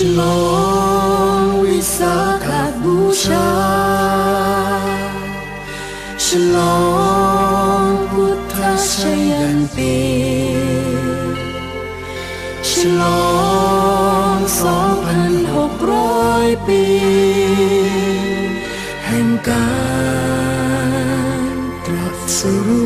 ฉลองวิสาขบูชา ฉลองพุทธชยันตีฉลองสองพันหกร้อยปี แห่งการตรัสรู้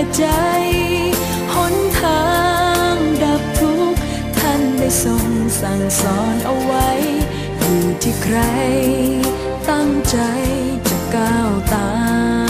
และใจหนทางดับทุกข์ท่านได้ทรงสั่งสอนเอาไว้ อยู่ที่ใคร ตั้งใจจะก้าวตาม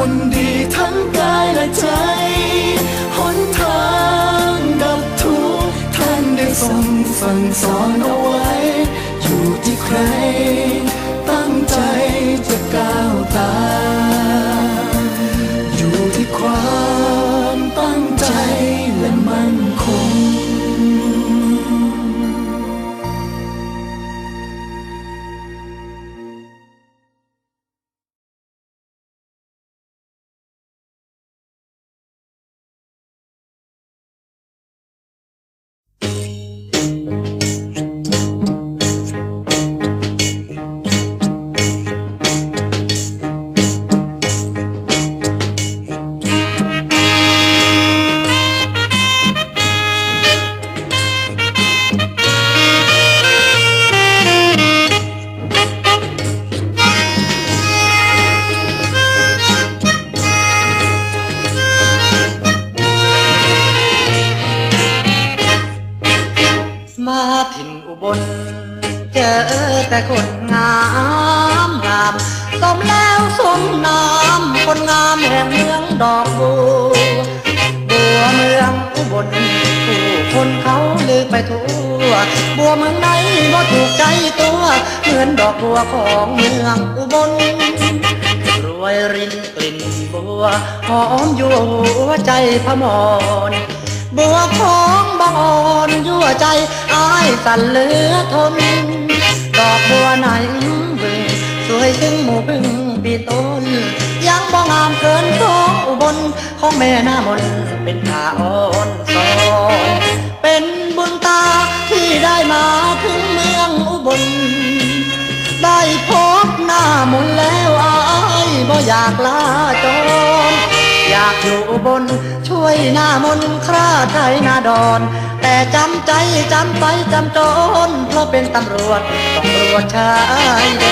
คนดีทั้งกายและใจ หนทางดับทุกข์ท่านได้ทรงสั่งสอนเอาไว้ อยู่ที่ใคร แต่คนงามงามสมแล้วสมนามคนงามแห่งเมืองดอกบัวบัวเมืองอุบลผู้คนเขาลือไปทั่ว บัวเมืองไหนบ่ถูกใจตัว เหมือนดอกบัวของเมืองอุบลรวยรินกลิ่นบัวหอมอยู่หัวใจพมรบัวของบางอ่อนยั่วใจอายสั่นเหลือทน ถึงหมู่บึงปีต้น ยังบ่งามเกินท้องอุบลของแม่หน้ามนเป็นตาอ่อนสอนเป็นบุญตาที่ได้มาถึงเมืองอุบล ได้พบหน้ามนแล้วอายบ่อยากลาจรอยากอยู่อุบนช่วยหน้ามนคราไทยนาดอน แต่จำใจจำไปจำจนเพราะเป็นตำรวจต้องตรวจชายแด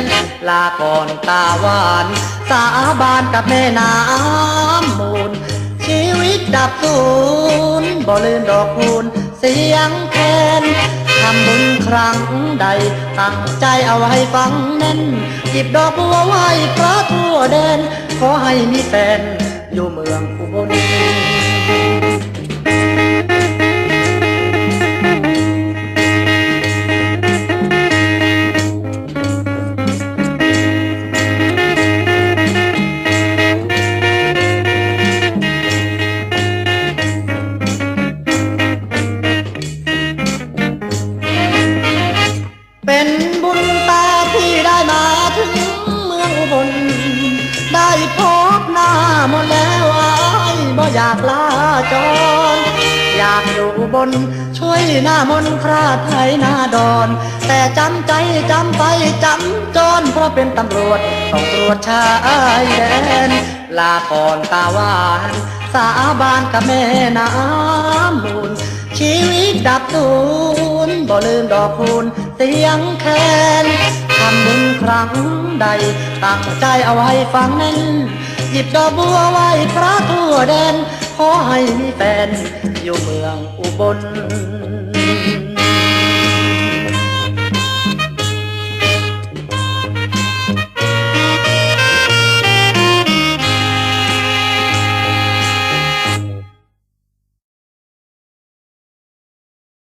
นลาก่อนตาหวาน สาบานกับแม่น้ำมูล ชีวิตดับสูญบ่ลืมดอกคูณเสียงแคนทำบุญครั้งใด ตั้งใจเอาไว้ฟังแน่น หยิบดอกบัวไหว้พระทั่วแดน ขอให้มีแฟนอยู่เมืองอุบล ได้พบหน้าหมดแล้วไอ้บ่อยากลาจร อยากอยู่บนช่วยหน้ามนคราดไทยหน้าดอน แต่จำใจจำไปจำจนเพราะเป็นตำรวจต้องตรวจชายแดน ลาก่อนตาหวาน สาบานกับแม่น้ำมูลชีวิตดับสูญบ่ลืมดอกคูณเสียงแคน ใดตั้งใจเอาไว้ฟังแน่น หยิบดอกบัวไว้พระทั่วแดน ขอให้มีแฟนอยู่เมืองอุบล